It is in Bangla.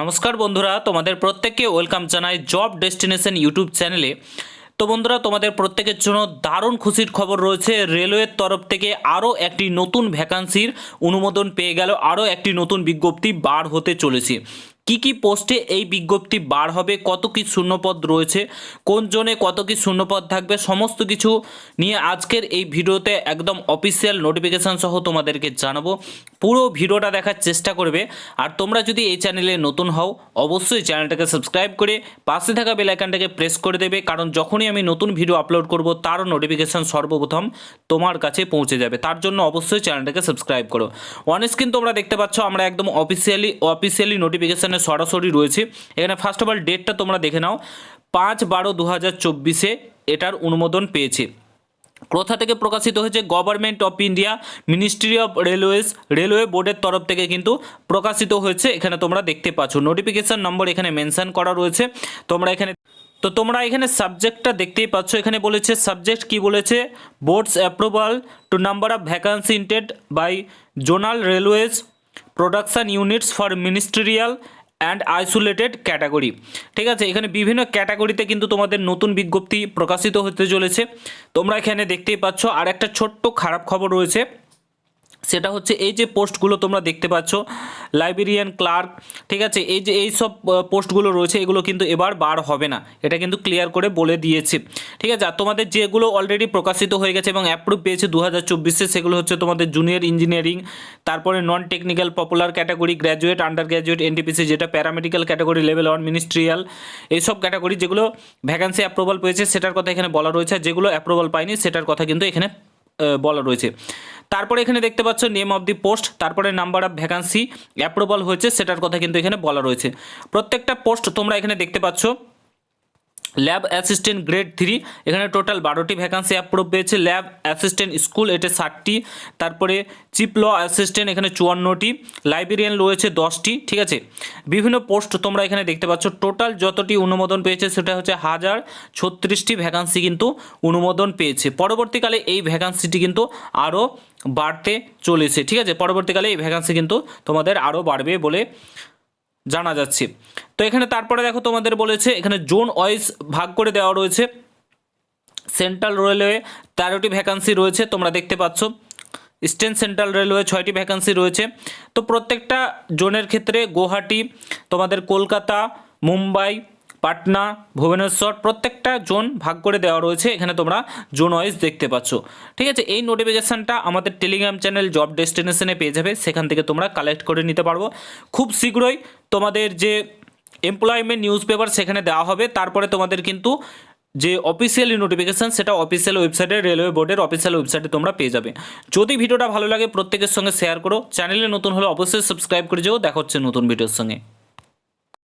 নমস্কার বন্ধুরা, তোমাদের প্রত্যেককে ওয়েলকাম জানাই জব ডেস্টিনেশন ইউটিউব চ্যানেলে। তো বন্ধুরা, তোমাদের প্রত্যেকের জন্য দারুণ খুশির খবর রয়েছে। রেলওয়ের তরফ থেকে আরও একটি নতুন ভ্যাকান্সির অনুমোদন পেয়ে গেল, আরও একটি নতুন বিজ্ঞপ্তি বার হতে চলেছে। কি কি পোস্টে এই বিজ্ঞপ্তি বার হবে, কত কি শূন্যপদ রয়েছে, কোন জোনে কত কি শূন্যপদ থাকবে, সমস্ত কিছু নিয়ে আজকের এই ভিডিওতে একদম অফিসিয়াল নোটিফিকেশান সহ তোমাদেরকে জানাব। পুরো ভিডিওটা দেখার চেষ্টা করবে। আর তোমরা যদি এই চ্যানেলে নতুন হও, অবশ্যই চ্যানেলটাকে সাবস্ক্রাইব করে পাশে থাকা বেল আইকনটাকে প্রেস করে দেবে, কারণ যখনই আমি নতুন ভিডিও আপলোড করব, তারও নোটিফিকেশান সর্বপ্রথম তোমার কাছে পৌঁছে যাবে। তার জন্য অবশ্যই চ্যানেলটাকে সাবস্ক্রাইব করো। অন স্ক্রিন তোমরা দেখতে পাচ্ছ, আমরা একদম অফিসিয়ালি অফিসিয়ালি নোটিফিকেশানে সরাসরি রয়েছে। এখানে ফার্স্ট অফ অল ডেটটা তোমরা দেখে নাও। পাঁচ বারো দু হাজার চব্বিশে এটার অনুমোদন পেয়েছে। কোথা থেকে প্রকাশিত হয়েছে government of India, ministry of railways, railway বোর্ডের তরফ থেকে কিন্তু প্রকাশিত হয়েছে। এখানে তোমরা দেখতে পাচ্ছ নোটিফিকেশান নম্বর এখানে মেনশন করা রয়েছে। তোমরা এখানে, তো তোমরা এখানে সাবজেক্টটা দেখতেই পাচ্ছ। এখানে বলেছে সাবজেক্ট কি বলেছে? Boards approval to number of vacancy intended by zonal railways production units for ministerial and isolated category ঠিক আছে, এখানে বিভিন্ন ক্যাটাগরিতে কিন্তু তোমাদের নতুন বিজ্ঞপ্তি প্রকাশিত হতে চলেছে। তোমরা এখানে দেখতেই পাচ্ছ আর একটা ছোট্ট খারাপ খবর রয়েছে। সেটা হচ্ছে এই যে পোস্টগুলো তোমরা দেখতে পাচ্ছ লাইব্রেরিয়ান ক্লার্ক ঠিক আছে? এই যে এই সব পোস্টগুলো রয়েছে, এগুলো কিন্তু এবার বার হবে না। এটা কিন্তু ক্লিয়ার করে বলে দিয়েছে। ঠিক আছে? আর তোমাদের যেগুলো অলরেডি প্রকাশিত হয়ে গেছে এবং অ্যাপ্রুভ পেয়েছে দু হাজার সেগুলো হচ্ছে তোমাদের জুনিয়র ইঞ্জিনিয়ারিং তারপরে non technical popular category graduate under graduate NTPC যেটা paramedical category level one ministerial এইসব ক্যাটাগরি যেগুলো ভ্যাকান্সি অ্যাপ্রুভাল পেয়েছে, সেটার কথা এখানে বলা রয়েছে। যেগুলো অ্যাপ্রুভাল পায়নি, সেটার কথা কিন্তু এখানে বলা রয়েছে। তারপরে এখানে দেখতে পাচ্ছ নেম অফ দি পোস্ট তারপরে নাম্বার অফ ভ্যাকান্সি অ্যাপ্রুভাল হয়েছে, সেটার কথা কিন্তু এখানে বলা রয়েছে। প্রত্যেকটা পোস্ট তোমরা এখানে দেখতে পাচ্ছ। ল্যাব অ্যাসিস্ট্যান্ট গ্রেড থ্রি এখানে টোটাল বারোটি ভ্যাকান্সি অ্যাপ্রুভ পেয়েছে। ল্যাব অ্যাসিস্ট্যান্ট স্কুল এটা ষাটটি। তারপরে চিফ ল অ্যাসিস্ট্যান্ট এখানে চুয়ান্নটি। লাইব্রেরিয়ান রয়েছে দশটি, ঠিক আছে? বিভিন্ন পোস্ট তোমরা এখানে দেখতে পাচ্ছ। টোটাল যতটি অনুমোদন পেয়েছে, সেটা হচ্ছে হাজার ছত্রিশটি ভ্যাকান্সি কিন্তু অনুমোদন পেয়েছে। পরবর্তীকালে এই ভ্যাকান্সিটি কিন্তু আরও বাড়তে চলেছে, ঠিক আছে? পরবর্তীকালে এই ভ্যাকান্সি কিন্তু তোমাদের আরও বাড়বে বলে জানা যাচ্ছে। তো এখানে তারপরে দেখো তোমাদের বলেছে, এখানে জোন ওয়াইজ ভাগ করে দেওয়া রয়েছে। সেন্ট্রাল রেলওয়ে তেরোটি ভ্যাকান্সি রয়েছে, তোমরা দেখতে পাচ্ছ। ইস্টার্ন সেন্ট্রাল রেলওয়ে ছয়টি ভ্যাকান্সি রয়েছে। তো প্রত্যেকটা জোনের ক্ষেত্রে গুয়াহাটি, তোমাদের কলকাতা, মুম্বাই পাটনা, ভুবনেশ্বর প্রত্যেকটা জোন ভাগ করে দেওয়া রয়েছে। এখানে তোমরা জোন ওয়াইজ দেখতে পাচ্ছ। ঠিক আছে, এই নোটিফিকেশানটা আমাদের টেলিগ্রাম চ্যানেল জব ডেস্টিনেশনে পেয়ে যাবে। সেখান থেকে তোমরা কালেক্ট করে নিতে পারব। খুব শীঘ্রই তোমাদের যে এমপ্লয়মেন্ট নিউজ পেপার সেখানে দেওয়া হবে। তারপরে তোমাদের কিন্তু যে অফিসিয়ালি নোটিফিকেশান, সেটা অফিসিয়াল ওয়েবসাইটে, রেলওয়ে বোর্ডের অফিসিয়াল ওয়েবসাইটে তোমরা পেয়ে যাবে। যদি ভিডিওটা ভালো লাগে, প্রত্যেকের সঙ্গে শেয়ার করো। চ্যানেলে নতুন হলে অবশ্যই সাবস্ক্রাইব করে যাও। দেখা হচ্ছে নতুন ভিডিওর সঙ্গে।